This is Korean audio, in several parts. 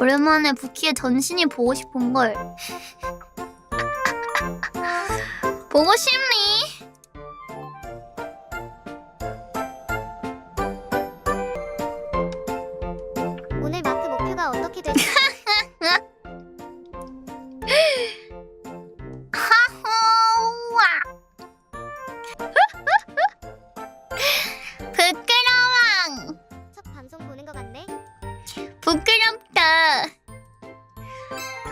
오랜만에 부키의 전신이 보고 싶은 걸. 보고 싶니? 오늘 마크 목표가 어떻게 하호와. 부끄러워. 첫 방송 보는 것 같네. 부끄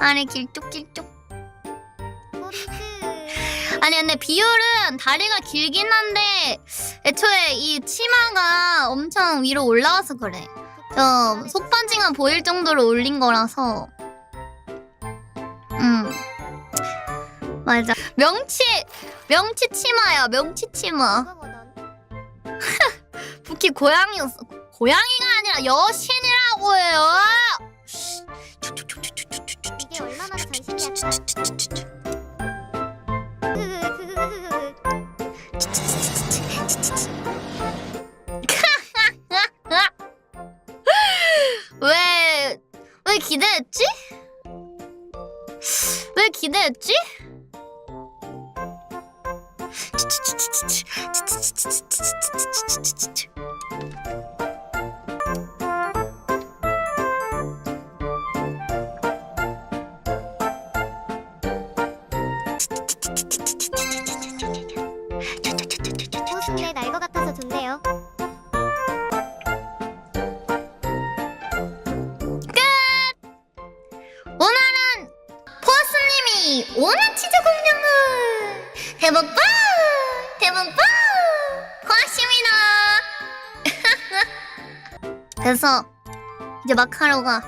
아니 길쭉길쭉. 아니 근데 비율은 다리가 길긴 한데 애초에 이 치마가 엄청 위로 올라와서 그래. 저 속바지가 보일 정도로 올린 거라서. 음. 맞아. 명치 명치 치마야. 명치 치마. 보던 부키 고양이였어. 고양이가 아니라 여신이라고 해요. 왜, 왜 기대했지? 왜 기대했지? 이 오나치즈 공룡을 해볼까? 해볼까? 고맙습니다. 그래서 이제 막 하러 가.